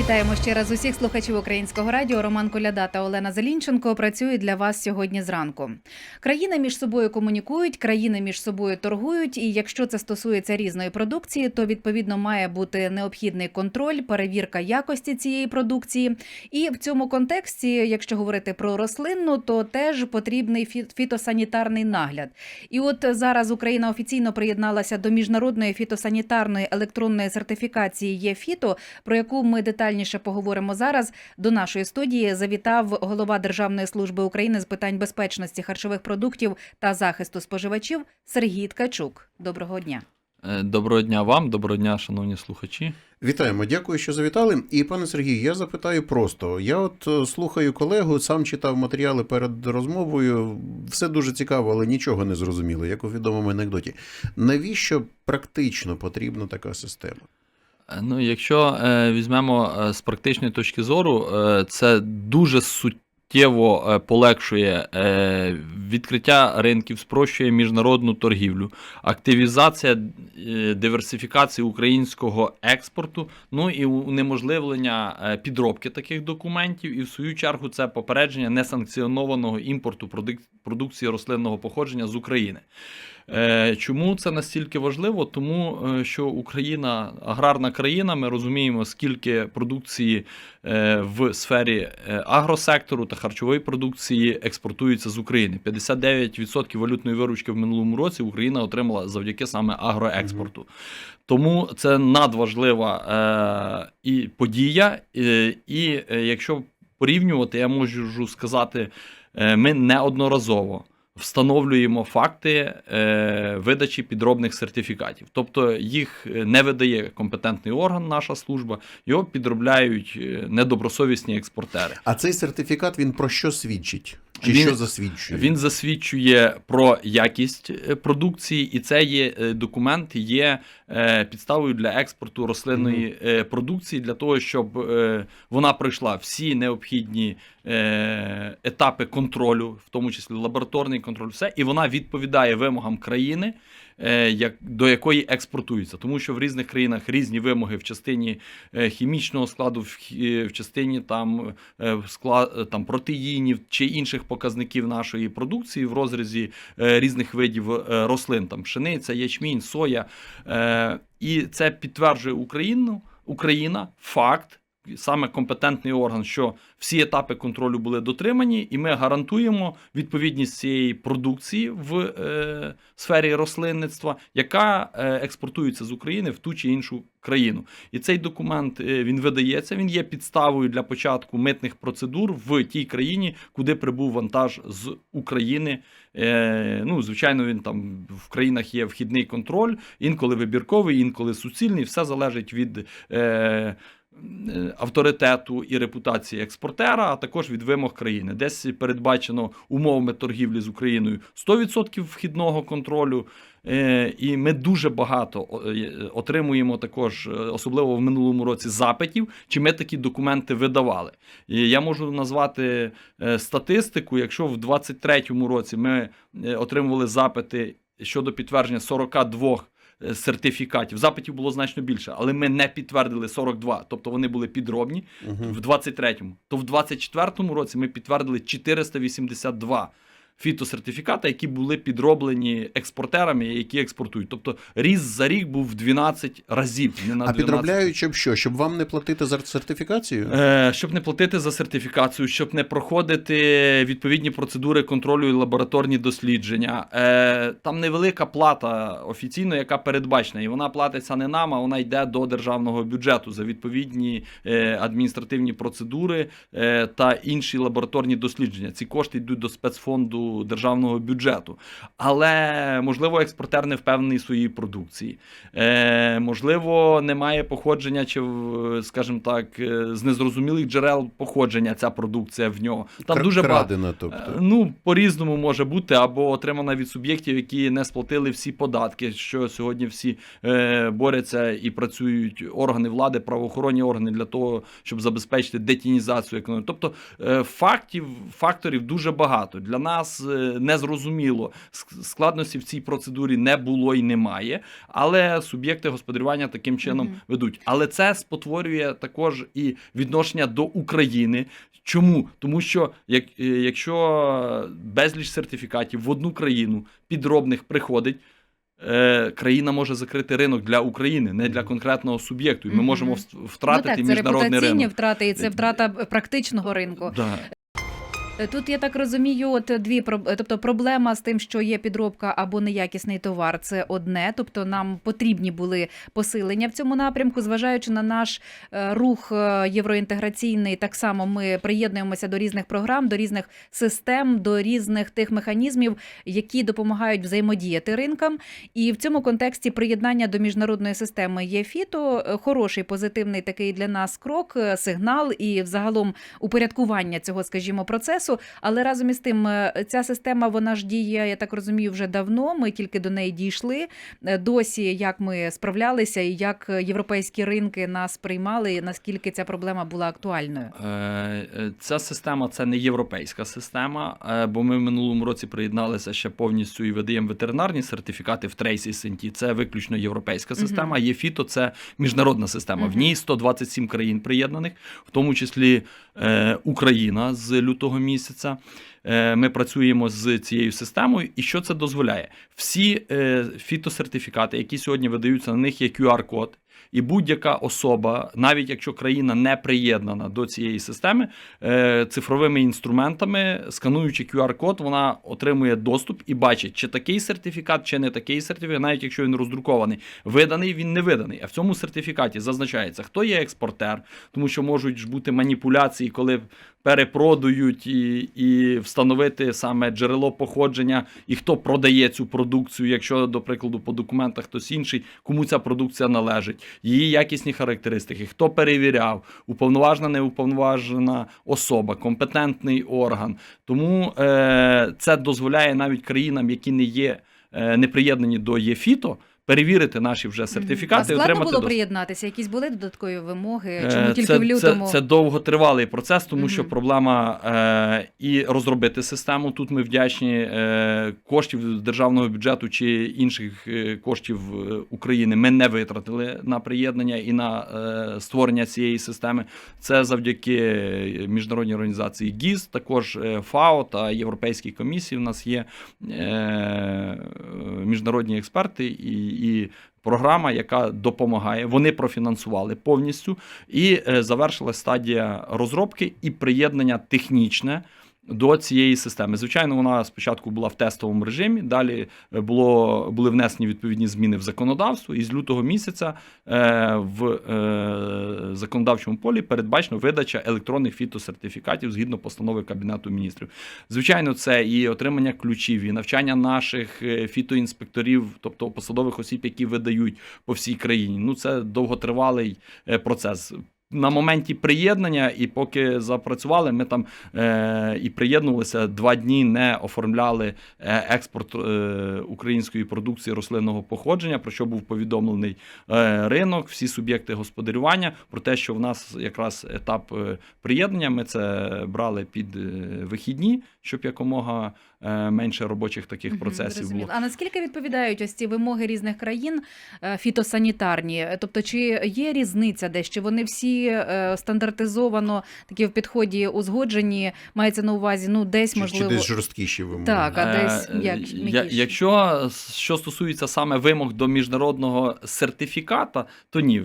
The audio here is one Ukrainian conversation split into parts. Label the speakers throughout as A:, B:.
A: Вітаємо ще раз усіх слухачів українського радіо. Роман Коляда та Олена Зелінченко працюють для вас сьогодні зранку. Країни між собою комунікують, країни між собою торгують. І якщо це стосується різної продукції, то відповідно має бути необхідний контроль, перевірка якості цієї продукції. І в цьому контексті, якщо говорити про рослинну, то теж потрібний фітосанітарний нагляд. І от зараз Україна офіційно приєдналася до міжнародної фітосанітарної електронної сертифікації ЄФІТО, про яку ми детальніше поговоримо зараз. До нашої студії завітав голова Державної служби України з питань безпечності харчових продуктів та захисту споживачів Сергій Ткачук. Доброго дня.
B: Е, Доброго дня вам, доброго дня, шановні слухачі.
C: Вітаємо, дякую, що завітали. І пане Сергію, я запитаю просто: я от е, слухаю колегу, сам читав матеріали перед розмовою. Все дуже цікаво, але нічого не зрозуміло, як у відомому анекдоті. Навіщо практично потрібна така система?
B: Ну, якщо е, візьмемо е, з практичної точки зору, е, це дуже суттєво полегшує відкриття ринків, спрощує міжнародну торгівлю, активізація диверсифікації українського експорту, ну і унеможливлення е, підробки таких документів, і в свою чергу це попередження несанкціонованого імпорту продукції рослинного походження з України. Е, Чому це настільки важливо? Тому е, що Україна аграрна країна. Ми розуміємо, скільки продукції е, в сфері е, агросектору та харчової продукції експортується з України. 59% валютної виручки в минулому році Україна отримала завдяки саме агроекспорту. Тому це надважлива е, і подія. і, І е, якщо порівнювати, я можу сказати, е, ми неодноразово встановлюємо факти е, видачі підробних сертифікатів. Тобто їх е, не видає компетентний орган, наша служба, його підробляють е, недобросовісні експортери.
C: А цей сертифікат він про що свідчить? Чи
B: Він-
C: що засвідчує?
B: Він засвідчує про якість е, продукції, і це є документ, є підставою для експорту рослинної е, продукції для того, щоб вона пройшла всі необхідні етапи контролю, в тому числі лабораторний контроль, все, і вона відповідає вимогам країни. е, до якої експортується, тому що в різних країнах різні вимоги в частині е, хімічного складу, в, частині там е, склад там протеїнів чи інших показників нашої продукції в розрізі е, різних видів е, рослин, там пшениця, ячмінь, соя. Е, І це підтверджує Україну, Україна факт. Саме компетентний орган, що всі етапи контролю були дотримані, і ми гарантуємо відповідність цієї продукції в е, сфері рослинництва, яка е, експортується з України в ту чи іншу країну. І цей документ е, він видається. Він є підставою для початку митних процедур в тій країні, куди прибув вантаж з України. Е, ну, звичайно, він там в країнах є вхідний контроль, інколи вибірковий, інколи суцільний. Все залежить від. Е, Авторитету і репутації експортера, а також від вимог країни. Десь передбачено умовами торгівлі з Україною 100% вхідного контролю. Е, І ми дуже багато е, отримуємо також, е, особливо в минулому році, запитів, чи ми такі документи видавали. І я можу назвати е, статистику. Якщо в 2023 році ми е, отримували запити щодо підтвердження 42 е, сертифікатів, запитів було значно більше, але ми не підтвердили 42, тобто вони були підробні
C: угу.
B: в 23-му. То в 24-му році ми підтвердили 482 фітосертифікати, які були підроблені експортерами, які експортують. Тобто ріст за рік був в 12 разів. Не на
C: А
B: 12.
C: підробляють, щоб що? Щоб вам не платити за сертифікацію?
B: Е, щоб не платити за сертифікацію, щоб не проходити відповідні процедури контролю і лабораторні дослідження. Е, там невелика плата офіційно, яка передбачена, і вона платиться не нам, а вона йде до державного бюджету за відповідні е, адміністративні процедури е, та інші лабораторні дослідження. Ці кошти йдуть до спецфонду державного бюджету. Але можливо, експортер не впевнений в своїй продукції. Е, можливо, немає походження, чи, скажімо так, е, з незрозумілих джерел походження ця продукція в нього. Там
C: Кр-
B: дуже
C: крадена,
B: Е,
C: тобто.
B: Ну, по-різному може бути, або отримана від суб'єктів, які не сплатили всі податки, що сьогодні всі е, борються і працюють органи влади, правоохоронні органи для того, щоб забезпечити детінізацію економіки. Тобто е, фактів, факторів дуже багато. Для нас е, не зрозуміло. Складності в цій процедурі не було і немає, але суб'єкти господарювання таким чином
A: Мгм.
B: ведуть. Але це спотворює також і відношення до України. Чому? Тому що як, е, якщо безліч сертифікатів в одну країну підробних приходить. е, Країна може закрити ринок для України, не для конкретного суб'єкту. І ми можемо втратити
A: ну, так, це
B: міжнародний
A: репутаційні
B: ринок.
A: втрати, і це втрата практичного ринку.
B: Да.
A: Тут я так розумію, от дві проб- тобто проблема з тим, що є підробка або неякісний товар, це одне. Тобто нам потрібні були посилення в цьому напрямку, зважаючи на наш е, рух е, євроінтеграційний. Так само ми приєднуємося до різних програм, до різних систем, до різних тих механізмів, які допомагають взаємодіяти ринкам. І в цьому контексті приєднання до міжнародної системи ЄФІТО е, хороший позитивний такий для нас крок, е, сигнал і взагалом упорядкування цього, скажімо, процесу. Але разом із тим, е, ця система вона ж діє, я так розумію, вже давно. Ми тільки до неї дійшли. Е, Досі як ми справлялися, і як європейські ринки нас приймали, наскільки ця проблема була актуальною.
B: Е, Ця система це не європейська система, бо ми в минулому році приєдналися ще повністю і видаємо ветеринарні сертифікати в Трейсі Сенті. Це виключно європейська система. Є фіто, це міжнародна система. В
A: Мгм.
B: ній 127 країн приєднаних, в тому числі Україна з лютого місяця. Е, Ми працюємо з цією системою, і що це дозволяє? Всі е, фітосертифікати, які сьогодні видаються, на них є QR-код. І будь-яка особа, навіть якщо країна не приєднана до цієї системи, е, цифровими інструментами, скануючи QR-код, вона отримує доступ і бачить, чи такий сертифікат, чи не такий сертифікат, навіть якщо він роздрукований, виданий, він не виданий. А в цьому сертифікаті зазначається, хто є експортер, тому що можуть бути маніпуляції, коли перепродають і, і встановити саме джерело походження, і хто продає цю продукцію, якщо, до прикладу, по документах хтось інший, кому ця продукція належить, її якісні характеристики, хто перевіряв, уповноважена, неуповноважена особа, компетентний орган. Тому е, це дозволяє навіть країнам, які не є е, не приєднані до ЄФІТО, перевірити наші вже
A: а
B: сертифікати і отримати
A: було
B: доступ.
A: приєднатися? Якісь були додаткові вимоги?
B: Е,
A: Чому тільки
B: це,
A: в лютому?
B: Це, це довготривалий процес, тому що проблема е, і розробити систему. Тут ми вдячні е, коштів з державного бюджету чи інших е, коштів е, України. Ми не витратили на приєднання і на е, створення цієї системи. Це завдяки міжнародній організації ГІЗ, також ФАО та Європейській комісії. У нас є е, міжнародні експерти і, і програма, яка допомагає. Вони профінансували повністю і е, завершилась стадія розробки і приєднання технічне. До цієї системи. Звичайно, вона спочатку була в тестовому режимі, далі е, було, були внесені відповідні зміни в законодавство, і з лютого місяця е, в е, законодавчому полі передбачено видача електронних фітосертифікатів згідно постанови Кабінету міністрів. Звичайно, це і отримання ключів, і навчання наших фітоінспекторів, тобто посадових осіб, які видають по всій країні. Ну це довготривалий процес. На моменті приєднання, і поки запрацювали, ми там е, і приєднувалися два дні, не оформляли е, експорт е, української продукції рослинного походження, про що був повідомлений е, ринок, всі суб'єкти господарювання, про те, що в нас якраз етап е, приєднання. Ми це брали під е, вихідні, щоб якомога е, менше робочих таких процесів
A: зрозуміло.
B: було.
A: А наскільки відповідають ось ці вимоги різних країн е, фітосанітарні? Тобто, чи є різниця десь? Чи вони всі е, стандартизовано такі в підході узгоджені? Мається на увазі, ну десь
C: Чи, чи
A: можливо.
C: десь жорсткіші вимоги?
A: Так, а десь як-
B: я-
A: м'якіші?
B: Якщо що стосується саме вимог до міжнародного сертифіката, то ні,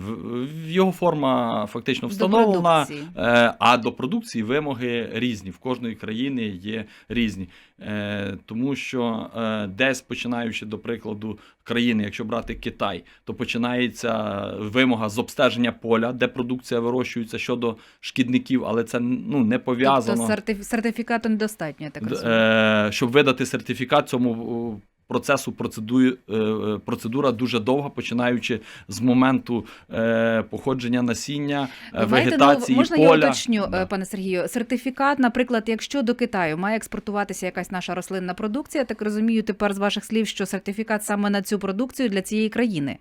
B: його форма фактично встановлена. Е, А до продукції вимоги різні. В кожної країни є різні. Е, Тому що е, десь починаючи до прикладу країни, якщо брати Китай, то починається вимога з обстеження поля, де продукція вирощується щодо шкідників, але це ну не пов'язано.
A: Тобто сертиф- сертифікату недостатньо, я так розумію.
B: е, щоб видати сертифікат цьому процесу процедури, е, процедура дуже довга, починаючи з моменту е, походження насіння, е,
A: Давайте,
B: вегетації
A: ну, можна
B: поля.
A: я уточню,
B: Да.
A: е, пане Сергію. Сертифікат, наприклад, якщо до Китаю має експортуватися якась наша рослинна продукція, так розумію тепер з ваших слів, що сертифікат саме на цю продукцію для цієї країни.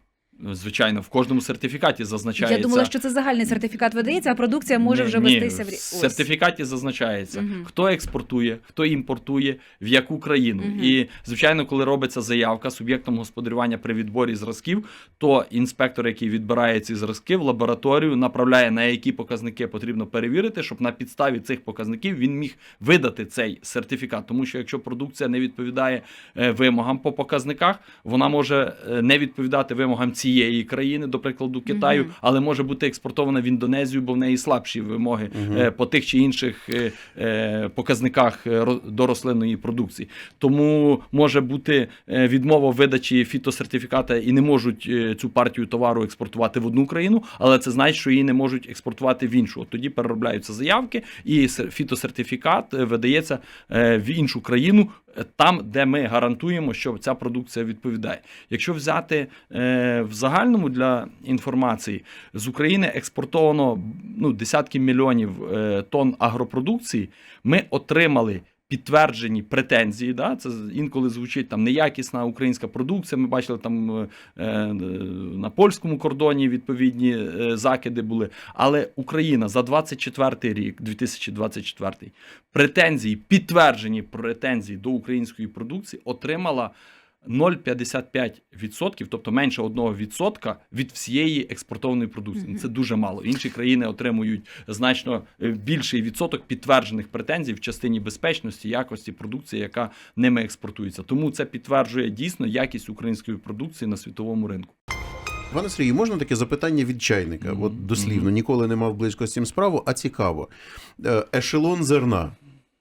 B: Звичайно, в кожному сертифікаті зазначається.
A: Я думала, що це загальний сертифікат видається, а продукція може
B: Ні,
A: вже
B: ні,
A: вестися в
B: в сертифікаті зазначається,
A: Мгм.
B: хто експортує, хто імпортує, в яку країну.
A: Мгм.
B: І звичайно, коли робиться заявка суб'єктом господарювання при відборі зразків, то інспектор, який відбирає ці зразки в лабораторію, направляє на які показники потрібно перевірити, щоб на підставі цих показників він міг видати цей сертифікат. Тому що якщо продукція не відповідає е, вимогам по показниках, вона може е, не відповідати вимогам цієї країни, до прикладу Китаю,
A: Мгм.
B: але може бути експортована в Індонезію, бо в неї слабші вимоги е, по тих чи інших е, е, показниках до рослинної продукції. Тому може бути відмова видачі фітосертифіката і не можуть цю партію товару експортувати в одну країну, але це значить, що її не можуть експортувати в іншу. От тоді переробляються заявки, і сер- фітосертифікат видається в іншу країну. Там, де ми гарантуємо, що ця продукція відповідає. Якщо взяти е, в загальному для інформації, з України експортовано ну, десятки мільйонів е, тонн агропродукції, ми отримали. Підтверджені претензії, да, це інколи звучить там неякісна українська продукція. Ми бачили там е, е, на польському кордоні відповідні е, закиди були. Але Україна за 24 рік, 2024, претензії, підтверджені претензії до української продукції отримала 0,55%, тобто менше 1% від всієї експортованої продукції. Це дуже мало. Інші країни отримують значно е, більший відсоток підтверджених претензій в частині безпечності, якості продукції, яка ними експортується. Тому це підтверджує дійсно якість української продукції на світовому ринку.
C: Пане Сергію, можна таке запитання від чайника? От дослівно, ніколи не мав близько з цим справу, а цікаво. Е, Ешелон зерна.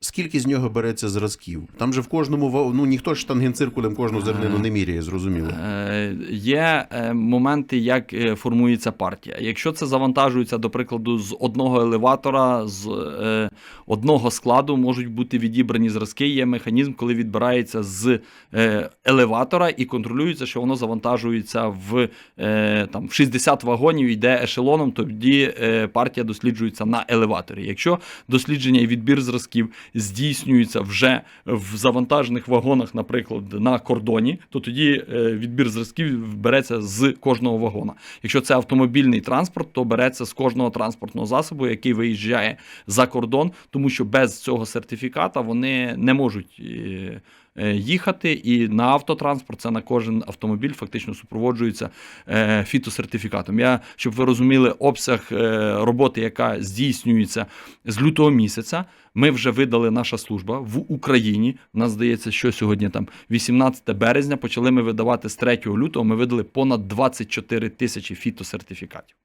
C: Скільки з нього береться зразків? Там же в кожному ну ніхто ж штангенциркулем кожну зернину не міряє, зрозуміло.
B: Е, Є е, моменти, як е, формується партія. Якщо це завантажується, до прикладу, з одного елеватора, з е, одного складу можуть бути відібрані зразки. Є механізм, коли відбирається з е, елеватора і контролюється, що воно завантажується в, е, там, в 60 вагонів, йде ешелоном, тоді е, партія досліджується на елеваторі. Якщо дослідження і відбір зразків здійснюється вже в завантажених вагонах, наприклад, на кордоні, то тоді е, відбір зразків береться з кожного вагона. Якщо це автомобільний транспорт, то береться з кожного транспортного засобу, який виїжджає за кордон, тому що без цього сертифіката вони не можуть. Е, Їхати і на автотранспорт це на кожен автомобіль фактично супроводжується е, фітосертифікатом. Я щоб ви розуміли обсяг е, роботи, яка здійснюється з лютого місяця. Ми вже видали наша служба в Україні. Нас здається, що сьогодні там 18 березня. Почали ми видавати з 3 лютого. Ми видали понад 24 тисячі фітосертифікатів.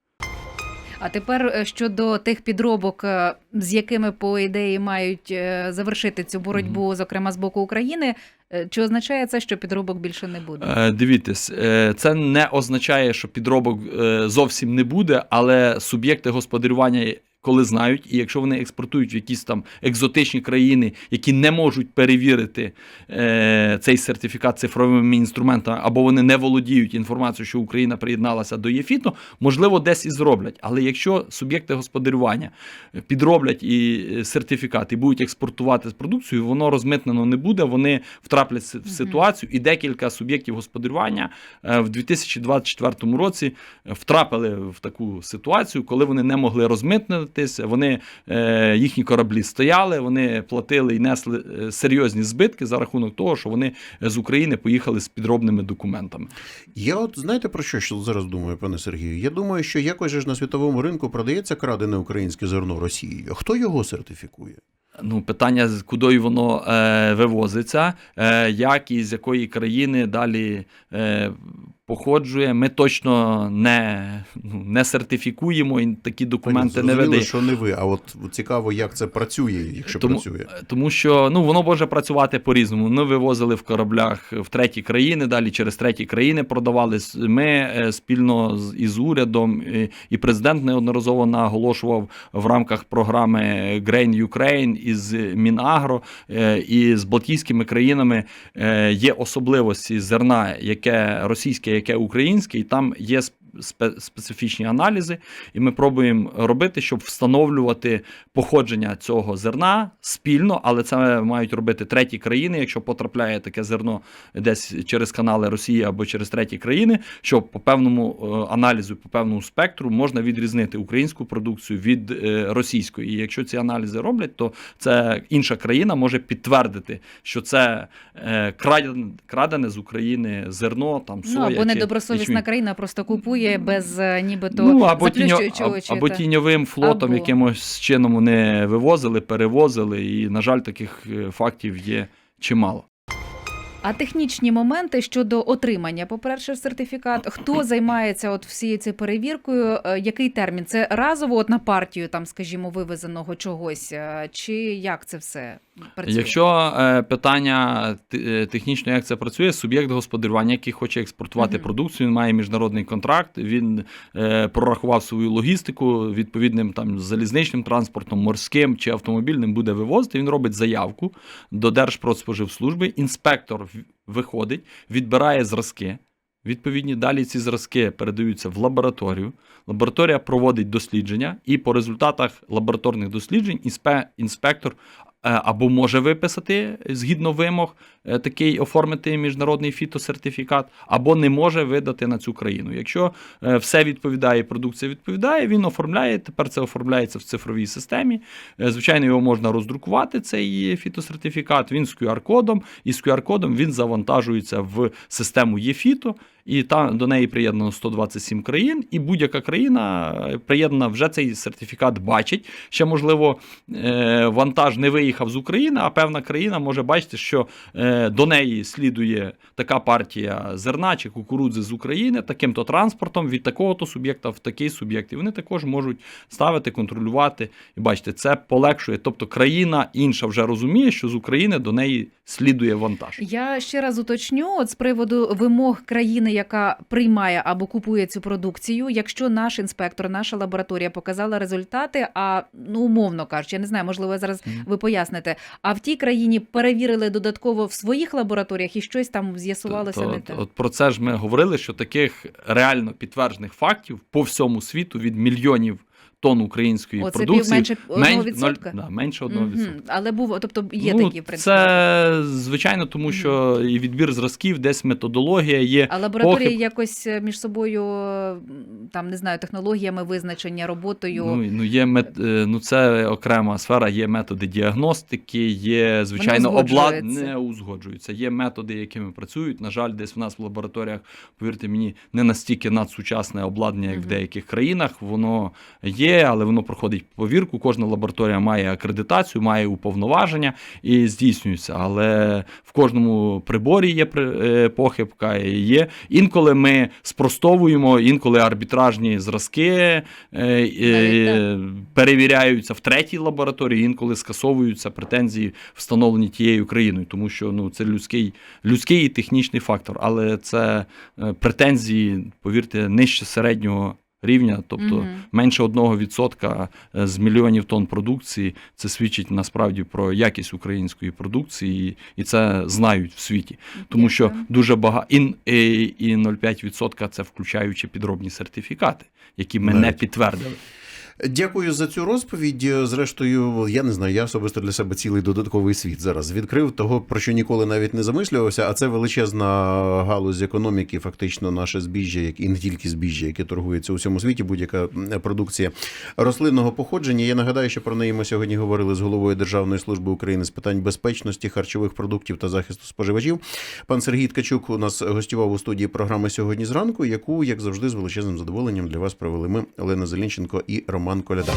A: А тепер е, щодо тих підробок, е, з якими по ідеї мають е, завершити цю боротьбу, зокрема з боку України. Чи означає це, що підробок більше не буде?
B: Е, Дивіться, це не означає, що підробок зовсім не буде, але суб'єкти господарювання. Коли знають, і якщо вони експортують в якісь там екзотичні країни, які не можуть перевірити е, цей сертифікат цифровими інструментами, або вони не володіють інформацією, що Україна приєдналася до ЄФІТу, можливо, десь і зроблять. Але якщо суб'єкти господарювання підроблять і е, сертифікат і будуть експортувати з продукцію, воно розмитнено не буде. Вони втраплять в ситуацію, і декілька суб'єктів господарювання е, в 2024 році е, втрапили в таку ситуацію, коли вони не могли розмитнитись. Вони е, їхні кораблі стояли, вони платили і несли е, серйозні збитки за рахунок того, що вони з України поїхали з підробними документами.
C: Я от знаєте про що, що зараз думаю, пане Сергію? Я думаю, що якось же ж на світовому ринку продається крадене українське зерно Росією. Хто його сертифікує?
B: Ну, питання, куди воно е, вивозиться, е, як і з якої країни далі е, походжує. Ми точно не, ну, не сертифікуємо і такі документи не видаємо.
C: що не ви, а от цікаво, як це працює, якщо
B: Тому-
C: працює.
B: Тому що ну воно може працювати по-різному. Ми вивозили в кораблях в треті країни, далі через треті країни продавали. Ми е, спільно з із урядом е, і президент неодноразово наголошував в рамках програми Grain Ukraine із Мінагро е, і з Балтійськими країнами є особливості зерна, яке російське, яке українське, і там є специфічні аналізи, і ми пробуємо робити, щоб встановлювати походження цього зерна спільно, але це мають робити треті країни, якщо потрапляє таке зерно десь через канали Росії або через треті країни, щоб по певному е, аналізу, по певному спектру можна відрізнити українську продукцію від е, російської. І якщо ці аналізи роблять, то це інша країна може підтвердити, що це е, крадене, з України зерно, там
A: Ну або недобросовісна країна просто купує без е, нібито
B: Ну, або, тіньо, або, тіньовим флотом
A: Або.
B: якимось чином вони вивозили, перевозили, і, на жаль, таких е, фактів є чимало.
A: А технічні моменти щодо отримання, по-перше, сертифікат. Хто займається от всією цією перевіркою? Е, Який термін? Це разово от на партію, там, скажімо, вивезеного чогось, е, чи як це все працює?
B: Якщо е, питання е, технічно, як це працює, суб'єкт господарювання, який хоче експортувати
A: Мгм.
B: продукцію, він має міжнародний контракт, він е, прорахував свою логістику відповідним там залізничним транспортом, морським чи автомобільним буде вивозити. Він робить заявку до Держпродспоживслужби. Інспектор виходить, відбирає зразки. Відповідні далі ці зразки передаються в лабораторію. Лабораторія проводить дослідження, і по результатах лабораторних досліджень інспектор або може виписати згідно вимог е, такий оформити міжнародний фітосертифікат, або не може видати на цю країну. Якщо е, все відповідає, продукція відповідає, він оформляє. Тепер це оформляється в цифровій системі. Е, Звичайно, його можна роздрукувати, цей фітосертифікат. Він з QR-кодом, і з QR-кодом він завантажується в систему ЄФІТО, і там до неї приєднано 127 країн, і будь-яка країна е, приєднана вже цей сертифікат бачить. Ще можливо, е, вантаж не виїхав з України, а певна країна може бачити, що е, до неї слідує така партія зерна чи кукурудзи з України таким-то транспортом від такого-то суб'єкта в такий суб'єкт. І вони також можуть ставити, контролювати. І бачите, це полегшує. Тобто країна інша вже розуміє, що з України до неї слідує вантаж.
A: Я ще раз уточню от з приводу вимог країни, яка приймає або купує цю продукцію. Якщо наш інспектор, наша лабораторія показала результати, а ну умовно кажучи, я не знаю, можливо, зараз ви поясните. А в тій країні перевірили додатково в своїх лабораторіях і щось там з'ясувалося не те.
B: От про це ж ми говорили, що таких реально підтверджених фактів по всьому світу від мільйонів тонн української
A: Оце
B: продукції
A: пів менше
B: менш-
A: відсотка.
B: ноль- да, менше одного
A: Мгм.
B: відсотка.
A: Але був, тобто є
B: Ну,
A: такі в принципі.
B: Це звичайно, тому що і відбір зразків, десь методологія є.
A: А лабораторії
B: похиб.
A: якось е, між собою там не знаю технологіями визначення роботою.
B: Ну, ну, є мет... е, ну, це окрема сфера, є методи діагностики, є, звичайно, обладнання не узгоджуються. Є методи, якими працюють. На жаль, десь в нас в лабораторіях, повірте мені, не настільки надсучасне обладнання, як в деяких країнах. Воно є, але воно проходить повірку. Кожна лабораторія має акредитацію, має уповноваження і здійснюється. Але в кожному приборі є е, похибка. і Є інколи ми спростовуємо, інколи арбітражні зразки е, е, перевіряються в третій лабораторії, інколи скасовуються претензії, встановлені тією країною, тому що ну це людський, людський і технічний фактор. Але це претензії, повірте, нижче середнього. Рівня, тобто
A: угу.
B: менше 1% е, з мільйонів тонн продукції, це свідчить насправді про якість української продукції, і, це знають в світі. Тому що дуже багато і, і, і 0,5% це включаючи підробні сертифікати, які ми не підтвердили.
C: Дякую за цю розповідь. Зрештою, я не знаю, я особисто для себе цілий додатковий світ зараз відкрив того, про що ніколи навіть не замислювався. А це величезна галузь економіки, фактично наше збіжжя, як і не тільки збіжжя, яке торгується у всьому світі, будь-яка продукція рослинного походження. Я нагадаю, що про неї ми сьогодні говорили з головою Державної служби України з питань безпечності харчових продуктів та захисту споживачів. Пан Сергій Ткачук у нас гостював у студії програми сьогодні зранку, яку, як завжди, з величезним задоволенням для вас провели ми Олена Зелінченко і Роман Коляда.